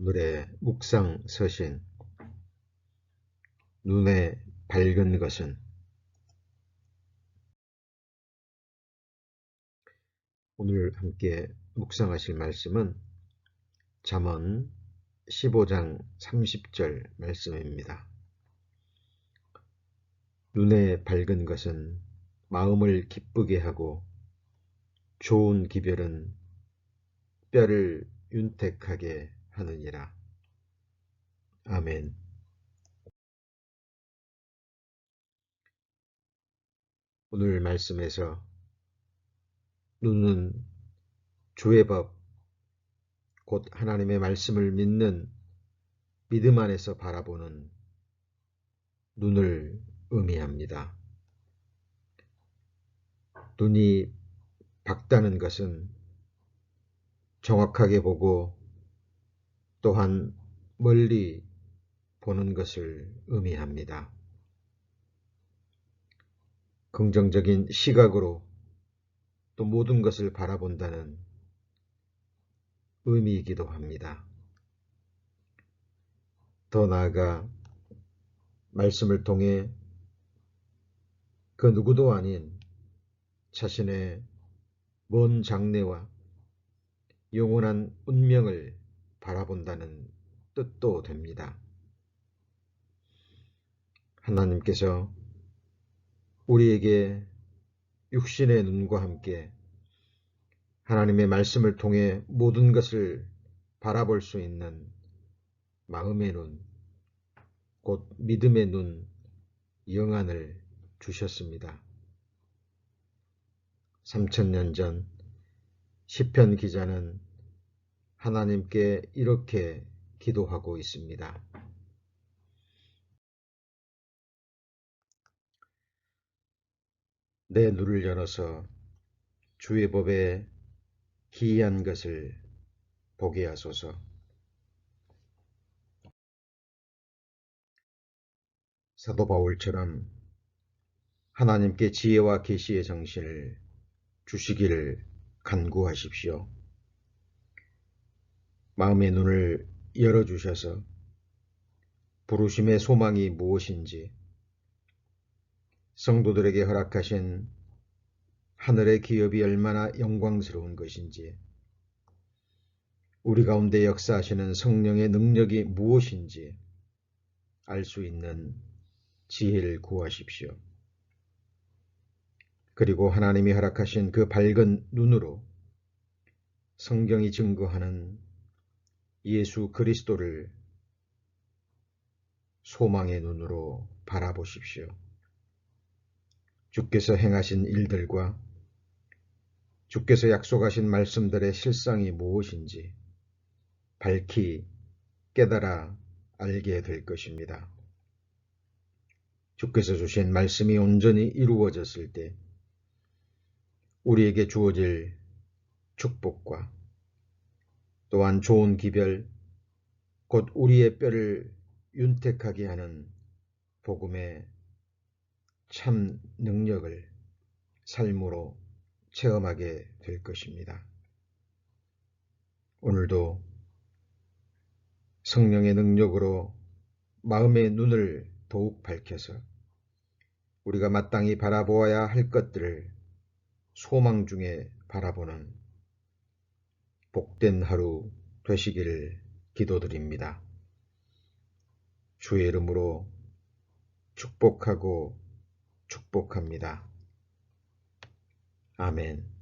오늘의 묵상 서신 눈에 밝은 것은 오늘 함께 묵상하실 말씀은 잠언 15장 30절 말씀입니다. 눈에 밝은 것은 마음을 기쁘게 하고 좋은 기별은 뼈를 윤택하게 하느니라. 아멘. 오늘 말씀에서 눈은 주의 법, 곧 하나님의 말씀을 믿는 믿음 안에서 바라보는 눈을 의미합니다. 눈이 밝다는 것은 정확하게 보고 또한 멀리 보는 것을 의미합니다. 긍정적인 시각으로 또 모든 것을 바라본다는 의미이기도 합니다. 더 나아가 말씀을 통해 그 누구도 아닌 자신의 먼 장래와 영원한 운명을 바라본다는 뜻도 됩니다. 하나님께서 우리에게 육신의 눈과 함께 하나님의 말씀을 통해 모든 것을 바라볼 수 있는 마음의 눈, 곧 믿음의 눈, 영안을 주셨습니다. 3천년 전 시편 기자는 하나님께 이렇게 기도하고 있습니다. 내 눈을 열어서 주의 법에 기이한 것을 보게 하소서. 사도 바울처럼 하나님께 지혜와 계시의 정신을 주시기를 간구하십시오. 마음의 눈을 열어주셔서 부르심의 소망이 무엇인지 성도들에게 허락하신 하늘의 기업이 얼마나 영광스러운 것인지 우리 가운데 역사하시는 성령의 능력이 무엇인지 알 수 있는 지혜를 구하십시오. 그리고 하나님이 허락하신 그 밝은 눈으로 성경이 증거하는 예수 그리스도를 소망의 눈으로 바라보십시오. 주께서 행하신 일들과 주께서 약속하신 말씀들의 실상이 무엇인지 밝히 깨달아 알게 될 것입니다. 주께서 주신 말씀이 온전히 이루어졌을 때 우리에게 주어질 축복과 또한 좋은 기별, 곧 우리의 뼈를 윤택하게 하는 복음의 참 능력을 삶으로 체험하게 될 것입니다. 오늘도 성령의 능력으로 마음의 눈을 더욱 밝혀서 우리가 마땅히 바라보아야 할 것들을 소망 중에 바라보는 복된 하루 되시기를 기도드립니다. 주의 이름으로 축복하고 축복합니다. 아멘.